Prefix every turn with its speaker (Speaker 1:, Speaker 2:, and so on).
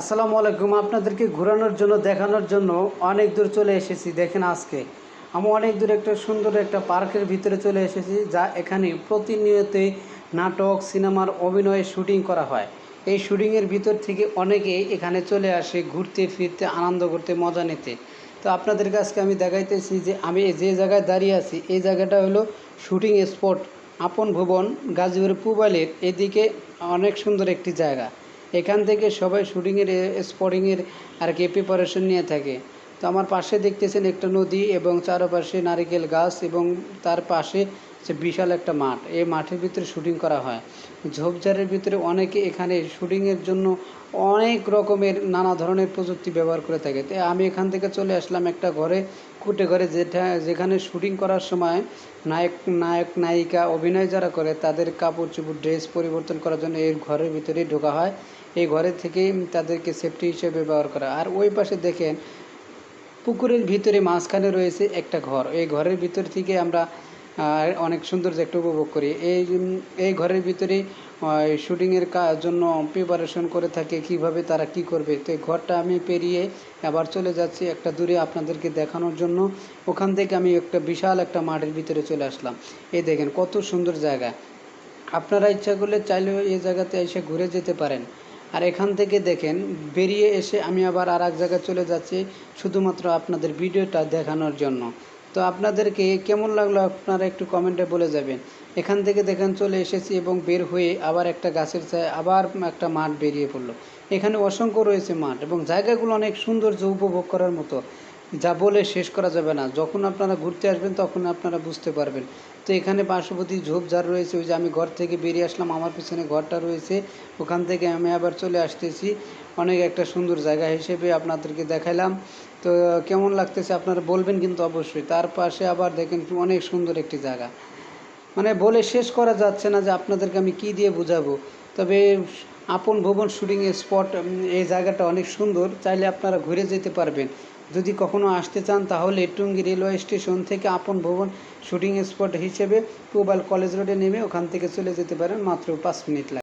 Speaker 1: আসসালামু আলাইকুম। আপনাদেরকে ঘোরানোর জন্য, দেখানোর জন্য অনেক দূর চলে এসেছি। দেখেন আজকে। আমি অনেক দূর একটা সুন্দর একটা পার্কের ভিতরে চলে এসেছি, যা এখানে প্রতিনিয়তই নাটক, সিনেমার অভিনয়ে শুটিং করা হয়। এই শুটিংয়ের ভিতর থেকে অনেকে এখানে চলে আসে ঘুরতে, ফিরতে, আনন্দ করতে, মজা নিতে। তো আপনাদেরকে আজকে আমি দেখাইতেছি যে আমি যে জায়গায় দাঁড়িয়ে আছি, এই জায়গাটা হলো শুটিং স্পট, আপন ভুবন গাজীপুর পুবালের এদিকে অনেক সুন্দর একটি জায়গা। এখান থেকে সবাই শুটিংয়ের স্পটিংয়ের আর কি প্রিপারেশন নিয়ে থাকে। তো আমার পাশে দেখতেছেন একটা নদী এবং চারপাশে নারিকেল গাছ এবং তার পাশে যে বিশাল একটা মাঠ। এই মাঠের ভিতরে শুটিং করা হয়। ঝোপঝাড়ের ভিতরে অনেকে এখানে শুটিংয়ের জন্য অনেক রকমের নানা ধরনের প্রযুক্তি ব্যবহার করে থাকে। তো আমি এখান থেকে চলে আসলাম একটা ঘরে, কুটে ঘরে যেটা, যেখানে শুটিং করার সময় নায়ক নায়ক, নায়িকা, অভিনয় যারা করে, তাদের কাপড় চোপড়, ড্রেস পরিবর্তন করার জন্য এই ঘরের ভিতরেই ঢোকা হয়। এই ঘরের থেকেই তাদেরকে সেফটি হিসেবে ব্যবহার করা। আর ওই পাশে দেখেন, পুকুরের ভিতরে মাঝখানে রয়েছে একটা ঘর। এই ঘরের ভিতর থেকে আমরা আহ, অনেক সৌন্দর্য একটা উপভোগ করি। এই এই ঘরের ভিতরে শুটিংয়ের জন্য প্রিপারেশন করে থাকে কীভাবে তারা কি করবে। তো এই ঘরটা আমি পেরিয়ে আবার চলে যাচ্ছি একটা দূরে আপনাদেরকে দেখানোর জন্য। ওখান থেকে আমি একটা বিশাল একটা মাঠের ভিতরে চলে আসলাম। এই দেখেন কত সুন্দর জায়গা। আপনারা ইচ্ছা করলে চাইলেও এই জায়গাতে এসে ঘুরে যেতে পারেন। আর এখান থেকে দেখেন বেরিয়ে এসে আমি আবার আর এক জায়গায় চলে যাচ্ছি শুধুমাত্র আপনাদের ভিডিওটা দেখানোর জন্য। তো আপনাদেরকে কেমন লাগল আপনারা একটু কমেন্টে বলে যাবেন। এখান থেকে দেখেন চলে এসেছি এবং বের হয়ে আবার একটা গাছের ছায় আবার একটা মাঠ বেরিয়ে পড়ল। এখানে অসংখ্য রয়েছে মাঠ এবং জায়গাগুলো অনেক সৌন্দর্য উপভোগ করার মতো। যা বলে শেষ করা যাবে না। যখন আপনারা ঘুরতে আসবেন, তখন আপনারা বুঝতে পারবেন। তো এখানে পার্শ্ববর্তী ঝোপঝাড় রয়েছে, ওই যে আমি ঘর থেকে বেরিয়ে আসলাম, আমার পিছনে ঘরটা রয়েছে। ওখান থেকে আমি আবার চলে আসতেছি। অনেক একটা সুন্দর জায়গা হিসেবে আপনাদেরকে দেখাইলাম তো কেমন লাগতেছে আপনারা বলবেন কিন্তু অবশ্যই। তার পাশে আবার দেখেন অনেক সুন্দর একটি জায়গা। মানে বলে শেষ করা যাচ্ছে না যে আপনাদেরকে আমি কি দিয়ে বোঝাবো। তবে আপন ভবন শুটিং স্পট এই জায়গাটা অনেক সুন্দর। চাইলে আপনারা ঘুরে যেতে পারবেন। যদি কখনো আসতে চান, তাহলে টুঙ্গি রেলওয়ে স্টেশন থেকে আপন ভবন শুটিং স্পট হিসেবে পুবাল কলেজ রোডে নেমে ওখান থেকে চলে যেতে পারেন। মাত্র পাঁচ মিনিট লাগে।